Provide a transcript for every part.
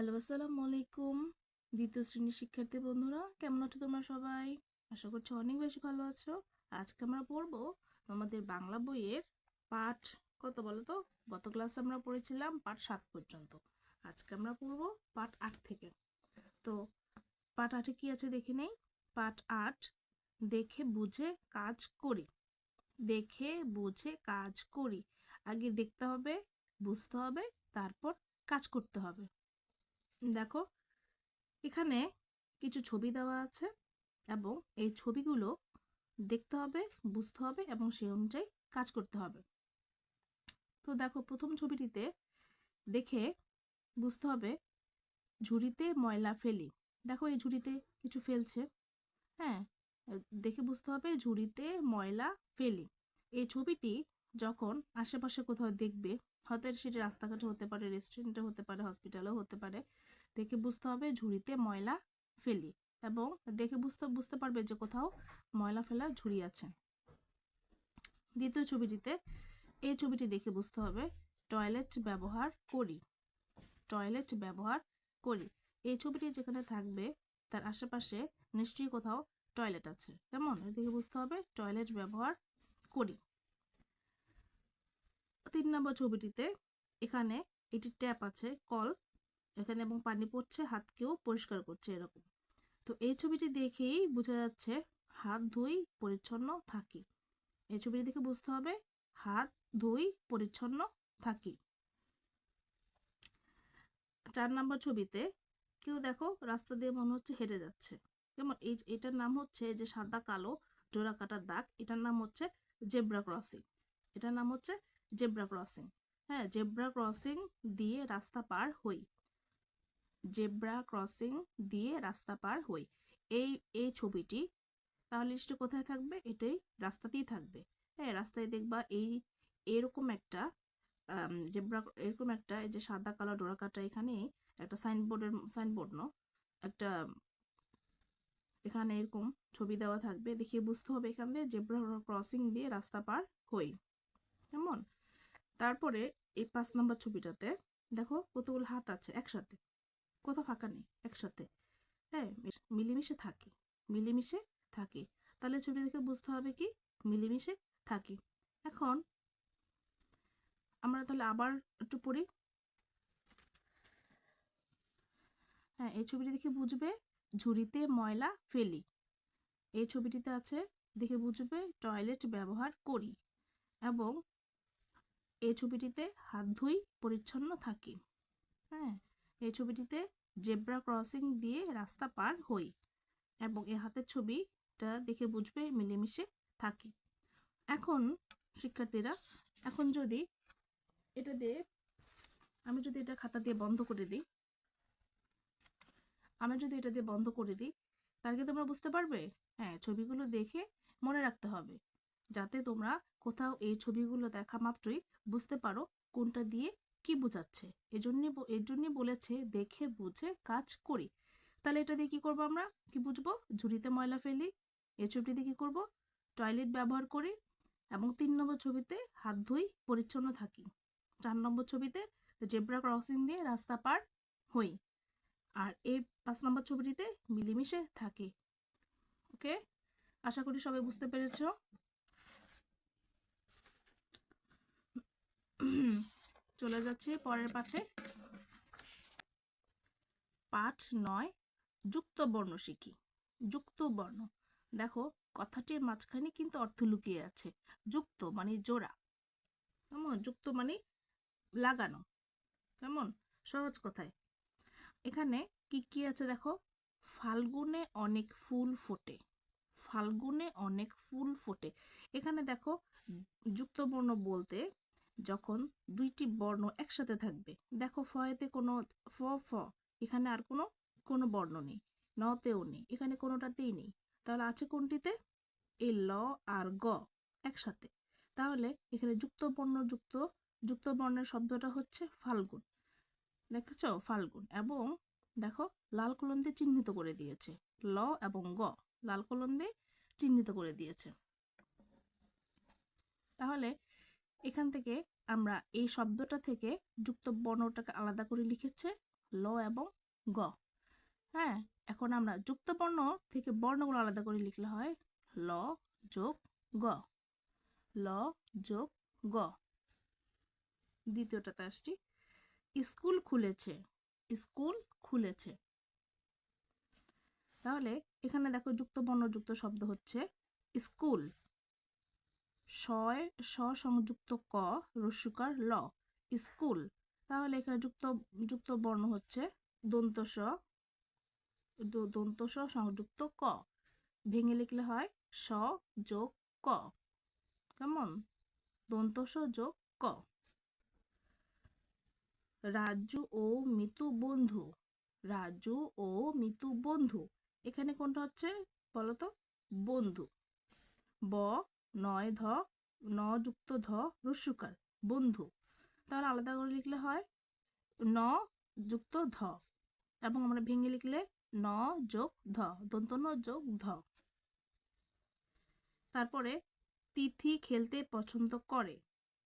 Hello, আসসালামু আলাইকুম। দ্বিতীয় শ্রেণির শিক্ষার্থী বন্ধুরা, কেমন আছো তোমরা সবাই? আশা করছি অনেক বেশি ভালো আছো। আজকে আমরা পড়ব তোমাদের বাংলা বইয়ের পাঠ কত বলো তো গত ক্লাসে আমরা পড়েছিলাম পাঠ সাত পর্যন্ত। আজকে আমরা পড়ব পাঠ আট থেকে। তো পাঠ আটে কি আছে দেখে নেই? পাঠ আট, দেখে বুঝে কাজ করি। দেখে বুঝে কাজ করি। আগে দেখতে হবে, বুঝতে হবে, তারপর কাজ করতে হবে। দেখো, এখানে কিছু ছবি দেওয়া আছে এবং এই ছবিগুলো দেখতে হবে, বুঝতে হবে এবং সেই অনুযায়ী কাজ করতে হবে। তো দেখো, প্রথম ছবিটিতে দেখে বুঝতে হবে ঝুড়িতে ময়লা ফেলি। দেখো, এই ঝুড়িতে কিছু ফেলছে। হ্যাঁ দেখে বুঝতে হবে ঝুড়িতে ময়লা ফেলি। এই ছবিটি যখন আশেপাশে কোথাও দেখবে, হয়তো সেটা রাস্তাঘাটে হতে পারে রেস্টুরেন্টে হতে পারে হসপিটালেও হতে পারে দেখে বুঝতে হবে ঝুড়িতে ময়লা ফেলি এবং দেখে বুঝতে বুঝতে পারবে যে কোথাও ময়লা ফেলার ঝুড়ি আছে। দ্বিতীয় ছবিটিতে, এই ছবিটি দেখে বুঝতে হবে টয়লেট ব্যবহার করি। টয়লেট ব্যবহার করি। এই ছবিটি যেখানে থাকবে, তার আশেপাশে নিশ্চয়ই কোথাও টয়লেট আছে। কেমন? দেখে বুঝতে হবে টয়লেট ব্যবহার করি। তিন নম্বর ছবিটিতে এখানে একটি ট্যাপ আছে, কল এখানে এবং পানি পড়ছে, হাতকেও পরিষ্কার করছে এরকম। তো এই ছবিটি দেখেই বোঝা যাচ্ছে হাত ধুই পরিচ্ছন্ন থাকি। এই ছবিটি দেখে বুঝতে হবে হাত ধুই পরিচ্ছন্ন থাকি। চার নম্বর ছবিতে কেউ দেখো রাস্তা দিয়ে মনে হচ্ছে হেঁটে যাচ্ছে। যেমন এই এটার নাম হচ্ছে যে সাদা কালো জোড়া কাটার দাগ, এটার নাম হচ্ছে জেব্রা ক্রসিং। এটার নাম হচ্ছে জেব্রা ক্রসিং। হ্যাঁ জেব্রা ক্রসিং দিয়ে রাস্তা পার হই। জেব্রা ক্রসিং দিয়ে রাস্তা পার হই। এই এই ছবিটি, তাহলে সেটা কোথায় থাকবে? এটাই রাস্তাতেই থাকবে। হ্যাঁ রাস্তায় দেখবা এই, এরকম একটা জেব্রা, এরকম একটা যে সাদা, কালো ডোরাকাটা এখানে, একটা সাইনবোর্ডের, সাইনবোর্ড ন, একটা, এখানে এরকম ছবি দেওয়া থাকবে। দেখিয়ে বুঝতে হবে এখান দিয়ে জেব্রা ক্রসিং দিয়ে রাস্তা পার হই। কেমন? তারপরে এই পাঁচ নম্বর ছবিটাতে, দেখো কতগুলো হাত আছে একসাথে। কোথাও ফাঁকা নেই, একসাথে। হ্যাঁ মিলেমিশে থাকি। মিলেমিশে থাকি। তাহলে ছবি দেখে বুঝতে হবে কি? মিলেমিশে থাকি। এখন আমরা তাহলে আবার একটু পড়ি। হ্যাঁ এই ছবিটি দেখে বুঝবে ঝুড়িতে ময়লা ফেলি। এই ছবিটিতে আছে দেখে বুঝবে টয়লেট ব্যবহার করি এবং এই ছবিটিতে হাত ধুই পরিচ্ছন্ন থাকি। হ্যাঁ এই ছবিটিতে জেব্রা ক্রসিং দিয়ে রাস্তা পার হই এবং এই হাতের ছবিটা দেখে বুঝবে মিলেমিশে থাকি। এখন শিক্ষার্থীরা, এখন যদি এটা দিয়ে, আমি যদি এটা খাতা দিয়ে বন্ধ করে দিই, আমি যদি এটা দিয়ে বন্ধ করে দিই তার কি তোমরা বুঝতে পারবে? হ্যাঁ ছবিগুলো দেখে মনে রাখতে হবে, যাতে তোমরা কোথাও এই ছবিগুলো দেখা মাত্রই বুঝতে পারো কোনটা দিয়ে কি বোঝাচ্ছে? এজন্য এর জন্য বলেছে, দেখে, বুঝে, কাজ করি। তাহলে এটা দিয়ে কি করব আমরা? কি বুঝব? ঝুড়িতে ময়লা ফেলি এই ছবিটি দিয়ে কি করব? টয়লেট ব্যবহার করি এবং তিন নম্বর ছবিতে হাত ধুই, পরিচ্ছন্ন থাকি। চার নম্বর ছবিতে জেব্রা ক্রসিং দিয়ে রাস্তা পার হই। আর এই পাঁচ নম্বর ছবিটিতে মিলেমিশে থাকি। ওকে? আশা করি সবাই বুঝতে পেরেছ। চলে যাচ্ছে পরের পাঠে। পাঠ নয় যুক্ত বর্ণ শিখি। যুক্ত বর্ণ দেখো, কথাটির মাঝখানে কিন্তু অর্থ লুকিয়ে আছে। যুক্ত মানে জোড়া। কেমন? যুক্ত মানে লাগানো। কেমন? সহজ কথায়। এখানে কি কি আছে দেখো? ফাল্গুনে অনেক ফুল ফোটে। ফাল্গুনে অনেক ফুল ফোটে। এখানে দেখো যুক্ত বর্ণ বলতে যখন দুইটি বর্ণ একসাথে থাকবে। দেখো ফয়েতে কোনো ফ ফ, এখানে আর কোনো কোনো বর্ণ নেই। নতেও নেই, এখানে কোনোটাতেই নেই। তাহলে আছে কোনটিতে? এই ল আর গ একসাথে। তাহলে এখানে যুক্ত বর্ণ যুক্ত যুক্ত বর্ণের শব্দটা হচ্ছে ফাল্গুন। দেখেছ? ফাল্গুন। এবং দেখো, লাল কলম দিয়ে চিহ্নিত করে দিয়েছে। ল এবং গ, লাল কলম দিয়ে চিহ্নিত করে দিয়েছে। তাহলে এখান থেকে আমরা এই শব্দটা থেকে যুক্ত বর্ণটাকে আলাদা করে লিখেছে ল এবং গ। হ্যাঁ এখন আমরা যুক্ত বর্ণ থেকে বর্ণগুলো আলাদা করে লিখলে হয় ল যোগ গ। ল যোগ গ। দ্বিতীয়টাতে আসছি। স্কুল খুলেছে। স্কুল খুলেছে। তাহলে এখানে দেখো যুক্ত বর্ণ যুক্ত শব্দ হচ্ছে স্কুল। শয় স সংযুক্ত ক রস্যুকার ল, স্কুল। তাহলে এখানে যুক্ত যুক্ত বর্ণ হচ্ছে দন্ত স দন্ত স, সংযুক্ত ক। ভেঙে লিখলে হয় স, যোগ ক। কেমন? দন্ত স, যোগ ক। রাজু ও মিতু বন্ধু। রাজু ও মিতু বন্ধু। এখানে কোনটা হচ্ছে বলতো? বন্ধু। ব নয় ধ ন যুক্ত ধ রস্যুকার বন্ধু। তাহলে আলাদা করে লিখলে হয় ন যুক্ত ধ। এবং আমরা ভেঙে লিখলে ন যোগ ধ, দন্ত ন যোগ ধ। তারপরে তিথি খেলতে পছন্দ করে,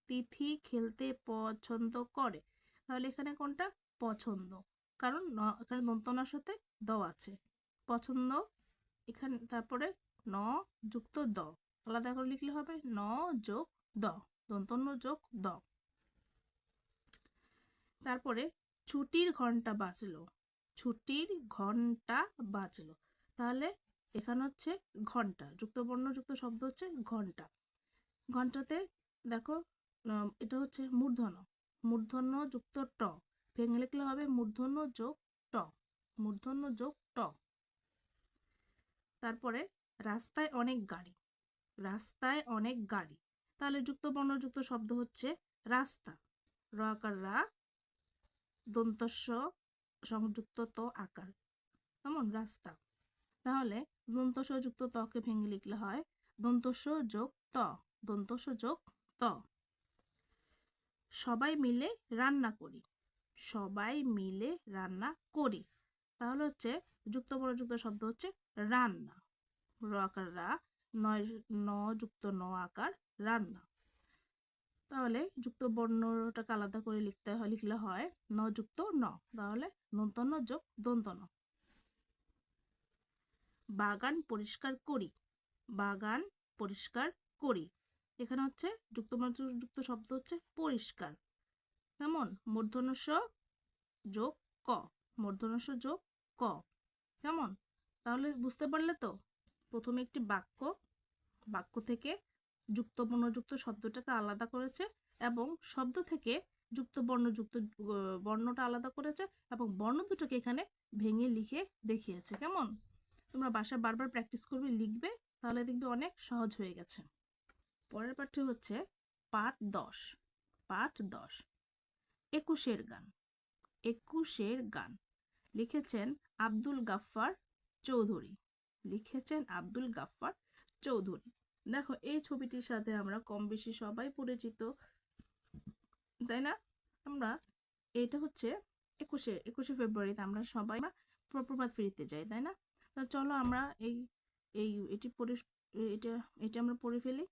তিথি খেলতে পছন্দ করে। তাহলে এখানে কোনটা? পছন্দ। কারণ ন, এখানে দন্তনার সাথে দ আছে। পছন্দ, এখানে, তারপরে ন যুক্ত দ। আলাদা করে লিখলে হবে ন যোগ দ, দন্তন্য যোগ দ। তারপরে ছুটির ঘণ্টা বাজলো, ছুটির ঘণ্টা বাজলো। তাহলে এখানে হচ্ছে ঘণ্টা যুক্ত বর্ণ যুক্ত শব্দ হচ্ছে ঘণ্টা। ঘন্টাতে দেখো এটা হচ্ছে মূর্ধন্য মূর্ধন্য যুক্ত ট, ভেঙে লিখলে হবে মূর্ধন্য যোগ ট, মূর্ধন্য যোগ ট। তারপরে রাস্তায় অনেক গাড়ি রাস্তায় অনেক গাড়ি। তাহলে যুক্ত বর্ণযুক্ত শব্দ হচ্ছে রাস্তা। র আকার রা, দন্তস্ব, সংযুক্ত ত আকার। কেমন? রাস্তা। তাহলে দন্তস্ব যুক্ত তকে ভেঙে লিখলে হয় দন্তস্ব যোগ ত। দন্তস্ব যোগ ত। সবাই মিলে রান্না করি। সবাই মিলে রান্না করি। তাহলে হচ্ছে যুক্ত বর্ণযুক্ত শব্দ হচ্ছে রান্না। র আকার রা নয় ন যুক্ত ন আকার রান্না। তাহলে যুক্ত বর্ণটাকে আলাদা করে লিখতে হয়, লিখলে হয় ন যুক্ত ন। তাহলে দন্তন্য যোগ দন্তন। বাগান পরিষ্কার করি। বাগান পরিষ্কার করি। এখানে হচ্ছে যুক্ত যুক্ত শব্দ হচ্ছে পরিষ্কার। কেমন? মূর্ধনস্ব যোগ ক। মূর্ধনস্ব যোগ ক। কেমন? তাহলে বুঝতে পারলে তো? প্রথমে একটি বাক্য বাক্য থেকে যুক্ত বর্ণযুক্ত শব্দটাকে আলাদা করেছে এবং শব্দ থেকে যুক্ত বর্ণযুক্ত বর্ণটা আলাদা করেছে এবং বর্ণ দুটোকে এখানে ভেঙে লিখে দেখিয়েছে। কেমন? তোমরা বাসায় বারবার প্র্যাকটিস করবে, লিখবে, তাহলে দেখবে অনেক সহজ হয়ে গেছে। পরের পাঠটি হচ্ছে পাঠ দশ। পাঠ দশ। একুশের গান। একুশের গান। লিখেছেন আব্দুল গাফফার চৌধুরী। লিখেছেন আব্দুল গাফফার চৌধুরী। দেখো, এই ছবিটির সাথে আমরা কম বেশি সবাই পরিচিত, তাই না? আমরা, এটা হচ্ছে একুশে একুশে ফেব্রুয়ারিতে আমরা সবাই প্রভাত ফেরিতে যাই, তাই না? তা চলো আমরা এই এই, এটি এটা এটা আমরা পড়ে ফেলি।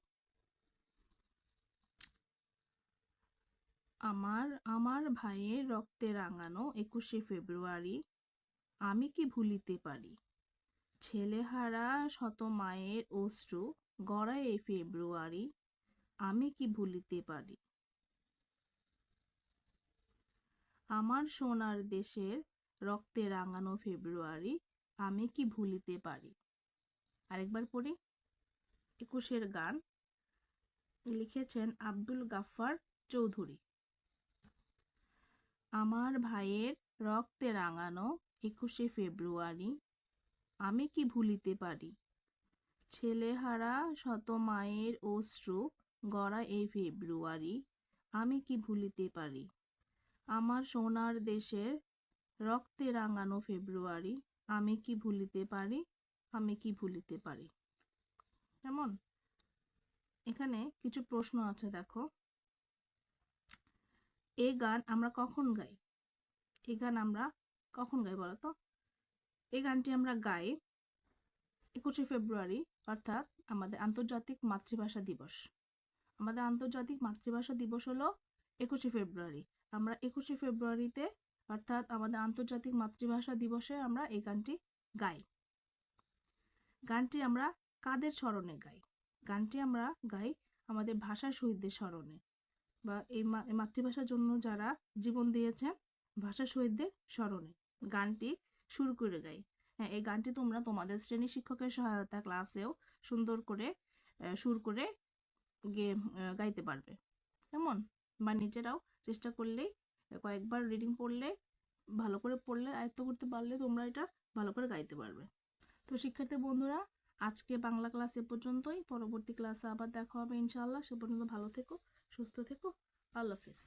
আমার আমার ভাইয়ের রক্তে রাঙানো একুশে ফেব্রুয়ারি, আমি কি ভুলিতে পারি? ছেলেহারা শত মায়ের অশ্রু গড়ায় ফেব্রুয়ারি। আমি কি ভুলিতে পারি? আমার সোনার দেশের রক্তে রাঙানো ফেব্রুয়ারি, আমি কি ভুলিতে পারি? আরেকবার পড়ি। একুশের গান। লিখেছেন আব্দুল গাফফার চৌধুরী। আমার ভাইয়ের রক্তে রাঙানো একুশে ফেব্রুয়ারি আমি কি ভুলিতে পারি? ছেলেহারা শত মায়ের অশ্রু গড়া এই ফেব্রুয়ারি, আমি কি ভুলিতে পারি? আমার সোনার দেশের রক্তে রাঙানো ফেব্রুয়ারি, আমি কি ভুলিতে পারি? আমি কি ভুলিতে পারি? কেমন? এখানে কিছু প্রশ্ন আছে, দেখো। এ গান আমরা কখন গাই? এ গান আমরা কখন গাই বলো তো? এই গানটি আমরা গাই একুশে ফেব্রুয়ারি, অর্থাৎ আমাদের আন্তর্জাতিক মাতৃভাষা দিবস। আমাদের আন্তর্জাতিক মাতৃভাষা দিবস হলো একুশে ফেব্রুয়ারি। আমরা একুশে ফেব্রুয়ারিতে, অর্থাৎ আমাদের আন্তর্জাতিক মাতৃভাষা দিবসে আমরা এই গানটি গাই। গানটি আমরা কাদের স্মরণে গাই? গানটি আমরা গাই আমাদের ভাষা শহীদদের স্মরণে। বা এই মাতৃভাষার জন্য যারা জীবন দিয়েছেন ভাষা শহীদদের স্মরণে। গানটি শুরু করে গাই হ্যাঁ এই গানটি তোমরা তোমাদের শ্রেণি শিক্ষকের সহায়তা ক্লাসেও সুন্দর করে সুর করে গে গাইতে পারবে। কেমন? বা নিজেরাও চেষ্টা করলেই কয়েকবার রিডিং পড়লে, ভালো করে পড়লে, আয়ত্ত করতে পারলে তোমরা এটা ভালো করে গাইতে পারবে। তো শিক্ষার্থী বন্ধুরা, আজকে বাংলা ক্লাস এ পর্যন্তই। পরবর্তী ক্লাসে আবার দেখা হবে ইনশাআল্লাহ। সে পর্যন্ত ভালো থেকো, সুস্থ থেকো। আল্লাহ হাফিজ।